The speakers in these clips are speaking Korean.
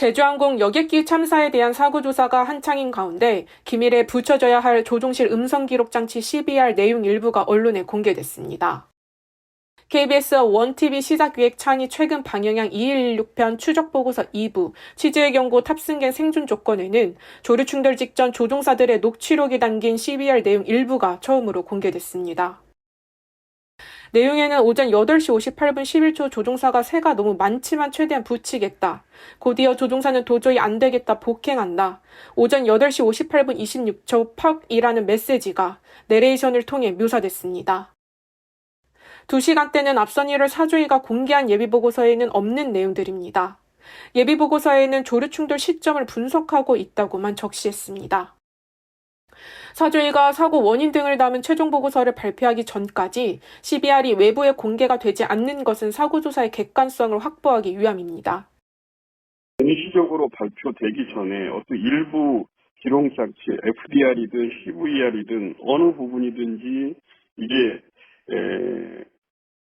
제주항공 여객기 참사에 대한 사고 조사가 한창인 가운데 기밀에 붙여져야 할 조종실 음성 기록 장치 CBR 내용 일부가 언론에 공개됐습니다. KBS 원TV 시사기획 창이 최근 방영한 2116편 추적 보고서 2부 취재의 경고 탑승객 생존 조건에는 조류 충돌 직전 조종사들의 녹취록이 담긴 CBR 내용 일부가 처음으로 공개됐습니다. 내용에는 오전 8시 58분 11초 조종사가 새가 너무 많지만 최대한 붙이겠다. 곧이어 조종사는 도저히 안 되겠다 복행한다. 오전 8시 58분 26초 퍽이라는 메시지가 내레이션을 통해 묘사됐습니다. 2시간대는 앞선 일을 사조이가 공개한 예비보고서에는 없는 내용들입니다. 예비보고서에는 조류 충돌 시점을 분석하고 있다고만 적시했습니다. 사조이가 사고 원인 등을 담은 최종 보고서를 발표하기 전까지 CBR이 외부에 공개가 되지 않는 것은 사고조사의 객관성을 확보하기 위함입니다. 전시적으로 발표되기 전에 어떤 일부 기록 장치, FDR이든 CVR이든 어느 부분이든지 이게 에,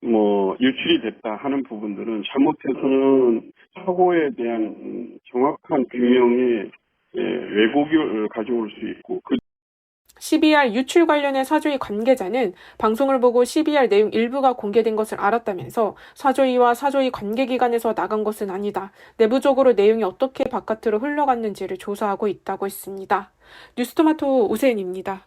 뭐 일출이 됐다 하는 부분들은 잘못해서는 사고에 대한 음, 정확한 규명에 에, 왜곡을 가져올 수 있고 그 CBR 유출 관련해 사조이 관계자는 방송을 보고 CBR 내용 일부가 공개된 것을 알았다면서 사조이와 사조이 관계기관에서 나간 것은 아니다. 내부적으로 내용이 어떻게 바깥으로 흘러갔는지를 조사하고 있다고 했습니다. 뉴스토마토 우세인입니다.